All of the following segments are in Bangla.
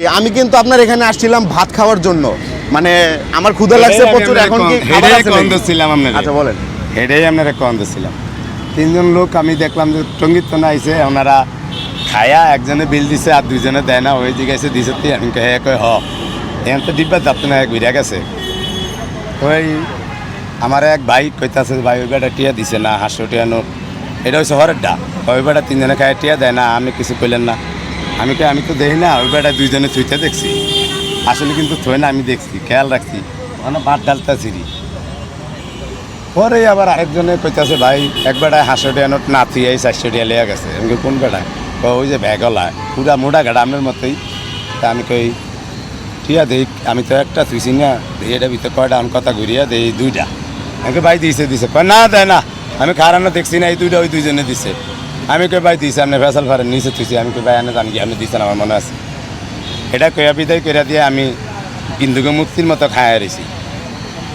আমি কিন্তু আপনার এখানে আসছিলাম ভাত খাওয়ার জন্য। মানে আমার ক্ষুধা লাগছে প্রচুর এখন কি খাবার আছে নাকি? ছিলাম আপনার। আচ্ছা বলেন। হেডেই আপনারা কন্দ ছিলাম তিনজন লোক আমি দেখলাম যে টঙ্গিত তো আইছে ওনারা খায়া একজনে বিল দিছে আর দুইজনে দেয় না ওই জিজ্ঞাসা দিছে তুই আমি কে কয় হ। এখন তো ডিব্বা দাপ্ত না ঘুরে গেছে। ওই আমার এক ভাই কইতাছে ভাই ওই বেটা টিয়া দিছে না হাঁসশো টিয়া নোট এটা হচ্ছে হরের ডা। ওই বেটা তিনজনে খায় টিয়া দেয় না আমি কিছু কইলেন না। আমি কই আমি তো দেখি না ওই বেটা দুইজনে থুইতে দেখছি। আসলে কিন্তু থই না আমি দেখছি খেয়াল রাখছি। মানে ভাত ডালতা ছিরি। পরে আবার আরেকজনে কইতাছে ভাই এক বেটায় হাঁসশো টিয়া নোট না এই চারশো টিয়া লিয়া গেছে। আমি কোন কয়, ওই যে ভ্যাগলা পুরা মোটা গাড়া মতোই। তা আমি কই ঠিক আছে আমি তো একটা থুইছি না এটা ভিতরে কয়টা আমি কথা ঘুরিয়া দেই দুইটা। আমাকে ভাই দিছে দিছে। কয় না দেয় না আমি খারানো দেখছি না এই দুইটা ওই দুইজনে দিছে। আমি কই ভাই দিছে আপনি ফেসাল ফারেন নিচে থুইছি। আমি কই ভাই আনে জানি কি? আপনি দিচ্ছেন আমার মনে আছে। এটা কয়া বিদায় করে দিয়ে আমি ইন্দুকে মুক্তির মতো খায় রয়েছি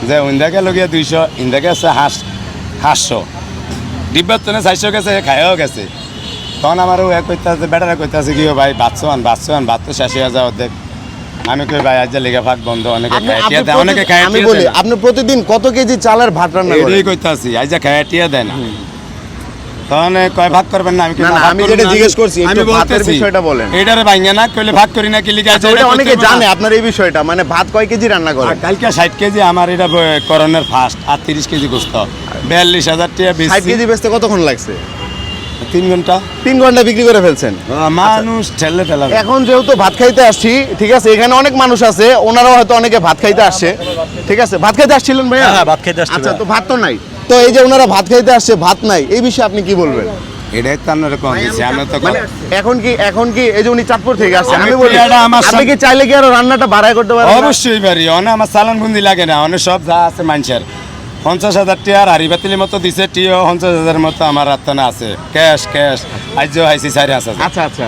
যে ইন্দাকে লগিয়া দুইশো ইন্দাকে আছে হাঁস হাঁসশো। ডিব্বার তো চারশো গেছে খায়ও গেছে। তখন আমার ও কইতে আছে বেটারা কইতে আছে কি ও ভাই বাচ্চো আন বাচ্চো আন ভাত তো শেষ হয়ে যাও দেখ। আমি কই ভাই আজ লেগে ভাত বন্ধ অনেকে দেয় অনেকে খায় আমি বলি আপনি প্রতিদিন কত কেজি চালের ভাত রান্না করেন এটাই কইতে আছি আজ খায় টিয়া দেয় না। তখন কয় ভাগ করবেন না? আমি যেটা জিজ্ঞেস করছি, আমি ভাতের বিষয়টা বলেন। এটারে ভাঙে না কইলে ভাগ করি না কি লিখে আছে আচ্ছা, এটা অনেকে জানে আপনার এই বিষয়টা মানে ভাত কয় কেজি রান্না করেন কালকে ষাট কেজি আমার এটা করণের ফার্স্ট আর তিরিশ কেজি গোস্ত। বিয়াল্লিশ হাজার টাকা ষাট বেশি কেজি বেচতে কতক্ষণ লাগছে? তিন ঘণ্টা। তিন ঘণ্টা বিক্রি করে ফেলছেন। মানুষ ঠেলে ফেলা এখন যেহেতু ভাত খাইতে আসছি ঠিক আছে এখানে অনেক মানুষ আছে ওনারাও হয়তো অনেকে ভাত খাইতে আসছে। ঠিক আছে ভাত খাইতে আসছিলেন ভাইয়া? হ্যাঁ, ভাত খাইতে আসছি আচ্ছা তো ভাত তো নাই। তো এই যে ওনারা ভাত খাইতে আসছে ভাত নাই এই বিষয়ে আপনি কি বলবেন? এটাই তো তো মানে এখন কি এখন কি এই যে উনি চাঁদপুর থেকে আসছেন? আমি আমি বলি আমার আপনি কি চাইলে কি আরও রান্নাটা বাড়ায় করতে পারেন অবশ্যই পারি অনেক আমার চালান বুন্দি লাগে না অনেক সব যা আছে মানুষের। পঞ্চাশ হাজার টিয়ার হাড়ি বাতিলের মতো দিছে টিও পঞ্চাশ হাজার মতো আমার আছে। ক্যাশ ক্যাশ চারি আচ্ছা আচ্ছা।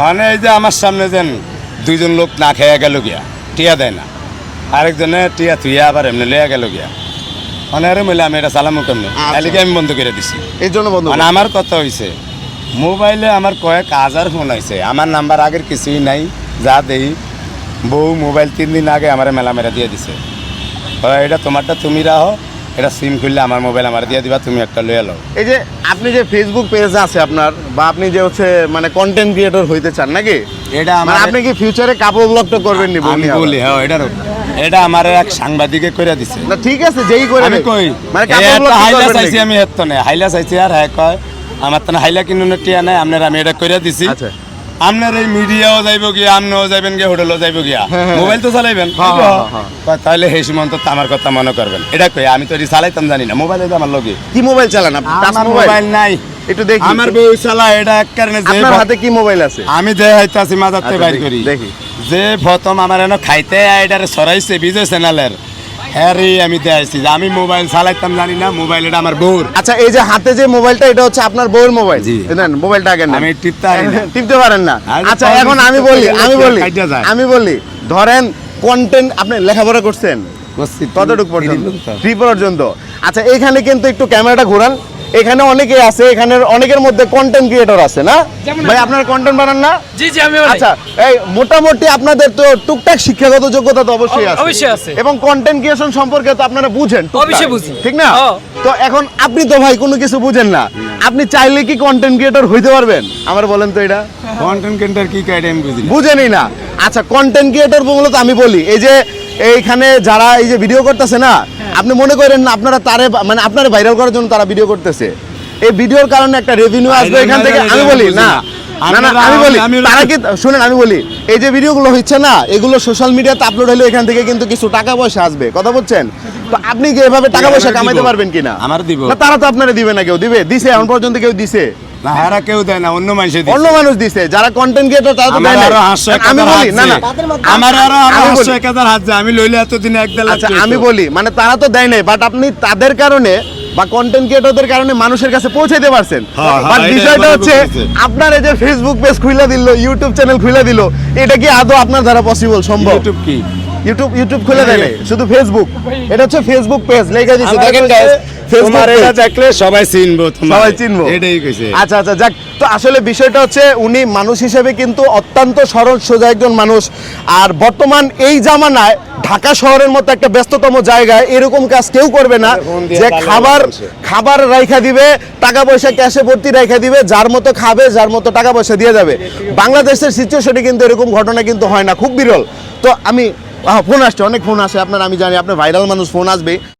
মানে এই যে আমার সামনে যেন দুইজন লোক না খেয়ে গেল গিয়া টিয়া দেয় না। আরেকজনে টিয়া থুইয়া আবার এমনি লইয়া গেল গিয়া। মানে আরে মিলে আমি এটা চালামো কেমনি? আচ্ছা। তাহলে আমি বন্ধ করে দিছি? এই জন্য বন্ধ মানে আমার কথা হয়েছে মোবাইলে আমার কয়েক হাজার ফোন হয়েছে আমার নাম্বার আগের কিছুই নাই যা দেই বউ মোবাইল তিন দিন আগে আমার মেলা মেলা দিয়ে দিছে। এটা তোমারটা তুমি রাখো এটা সিম খুললে আমার মোবাইল আমার দিয়ে দিবা তুমি একটা লয়ে লো এই যে আপনি যে ফেসবুক পেজ আছে আপনার বা আপনি যে হচ্ছে মানে কন্টেন্ট ক্রিয়েটর হইতে চান নাকি? এটা মানে আমার আপনি কি ফিউচারে কাপড় ব্লগটা করবেন নি বলি হ্যাঁ এটা এটা আমার এক সাংবাদিকে দিছে। না ঠিক আছে যেই করে আমি কই মানে হাইলা চাইছি আমি হাইলা চাইছি আর হ্যাঁ কয় আমার তো হাইলা কিনুন টিয়া নাই আপনার আমি এটা করে দিছি। আচ্ছা। আপনার এই মিডিয়াও যাইব গিয়া আপনিও যাইবেন গিয়া হোটেলও যাইব গিয়া। হ্যাঁ, হ্যাঁ। মোবাইল তো চালাইবেন তাহলে সেই সীমন্ত আমার কথা মনে করবেন। এটা কই আমি তো চালাইতাম জানি না মোবাইলে আমার লগে। কি মোবাইল চালান মোবাইল নাই। একটু দেখি। আমার বউ চালা এটা এক কারণে যে আপনার হাতে কি মোবাইল আছে? আমি যে হাইতাছি মাজারতে আচ্ছা, বাইর করি। দেখি। যে প্রথম আমার এনে খাইতে এটারে সরাইছে বিজয় চ্যানেলের। হ্যারি আমি দেখাইছি আমি মোবাইল চালাইতাম জানি না মোবাইল এটা আমার বউর। আচ্ছা এই যে হাতে যে মোবাইলটা এটা হচ্ছে আপনার বউয়ের মোবাইল। জি। নেন মোবাইলটা আগে আমি টিপতে টিপতে পারেন না। আচ্ছা এখন আমি বলি আমি বলি আমি বলি ধরেন কন্টেন্ট আপনি লেখাপড়া করছেন? করছি, কতটুকু পর্যন্ত। থ্রি পর্যন্ত। আচ্ছা এখানে কিন্তু একটু ক্যামেরাটা ঘোরান। এখানে অনেকে আছে এখানে অনেকের মধ্যে কন্টেন্ট ক্রিয়েটর আছে না? ভাই আপনারা কন্টেন্ট বানান না? জি জি আমি আচ্ছা এই মোটামুটি আপনাদের তো টুকটাক শিক্ষাগত যোগ্যতা তো অবশ্যই আছে। অবশ্যই আছে। এবং কন্টেন্ট ক্রিয়েশন সম্পর্কে তো আপনারা বুঝেন। অবশ্যই বুঝি। ঠিক না। তো এখন আপনি তো ভাই কোনো কিছু বুঝেন না। আপনি চাইলে কি কন্টেন্ট ক্রিয়েটর হইতে পারবেন? আমার বলেন তো এটা। কন্টেন্ট কেন্টার কি কাইডে আমি বুঝি? বুঝেনই না। আচ্ছা কন্টেন্ট ক্রিয়েটর মূলত আমি বলি এই যে এইখানে যারা এই যে ভিডিও করতেছে না আপনি মনে করেন না আপনারা তারে মানে আপনারে ভাইরাল করার জন্য তারা ভিডিও করতেছে? এই ভিডিওর কারণে একটা রেভিনিউ আসবে এখান থেকে আমি বলি না। আমি বলি তারা কি শুনেন আমি বলি এই যে ভিডিওগুলো হচ্ছে না এগুলো সোশ্যাল মিডিয়াতে আপলোড হলে এখান থেকে কিন্তু কিছু টাকা পয়সা আসবে। কথা বলছেন? তো আপনি কি এভাবে টাকা পয়সা কামাইতে পারবেন কিনা? আমার দিব। না তারা তো আপনারা দিবে না কেউ দিবে? দিছে এখন পর্যন্ত কেউ দিছে। না হারা কেউ দেয় না অন্য মানুষে অন্য মানুষ দিছে যারা কন্টেন্ট ক্রিয়েটর তারা তো দেয় না। আমি বলি না না। আমার আরও আরও হাস্য বলি। হাত যে। আমি লইলে এতদিন এক দেড় আচ্ছা আমি বলি মানে তারা তো দেয় নাই বাট আপনি তাদের কারণে বা কন্টেন্ট ক্রিয়েটরদের কারণে মানুষের কাছে পৌঁছাইতে পারছেন। হ্যাঁ, হ্যাঁ, বাট বিষয়টা হচ্ছে আপনার এই যে ফেসবুক পেজ খুলে দিল ইউটিউব চ্যানেল খুলে দিল এটা কি আদৌ আপনার দ্বারা পসিবল সম্ভব? ইউটিউব কি? ইউটিউব ইউটিউব খুলে দেয় শুধু ফেসবুক এটা হচ্ছে ফেসবুক পেজ লেখা দিচ্ছে দেখেন Facebook তোমার এটা দেখলে সবাই চিনবো সবাই চিনবো। এটাই কইছে। আচ্ছা আচ্ছা যাক। তো আসলে বিষয়টা হচ্ছে উনি মানুষ হিসেবে কিন্তু অত্যন্ত সরল সোজা একজন মানুষ। আর বর্তমান এই জামানায় ঢাকা শহরের মতো একটা ব্যস্ততম জায়গায় এরকম কাজ কেউ করবে না। যে খাবার খাবার রাইখা দিবে টাকা পয়সা ক্যাশে ভর্তি রাইখা দিবে যার মতো খাবে যার মতো টাকা পয়সা দিয়ে যাবে। বাংলাদেশের সিচুয়েশনে কিন্তু এরকম ঘটনা কিন্তু হয় না। খুব বিরল। তো আমি ফোন আসছে অনেক ফোন আসে। আপনার আমি জানি আপনার ভাইরাল মানুষ ফোন আসবে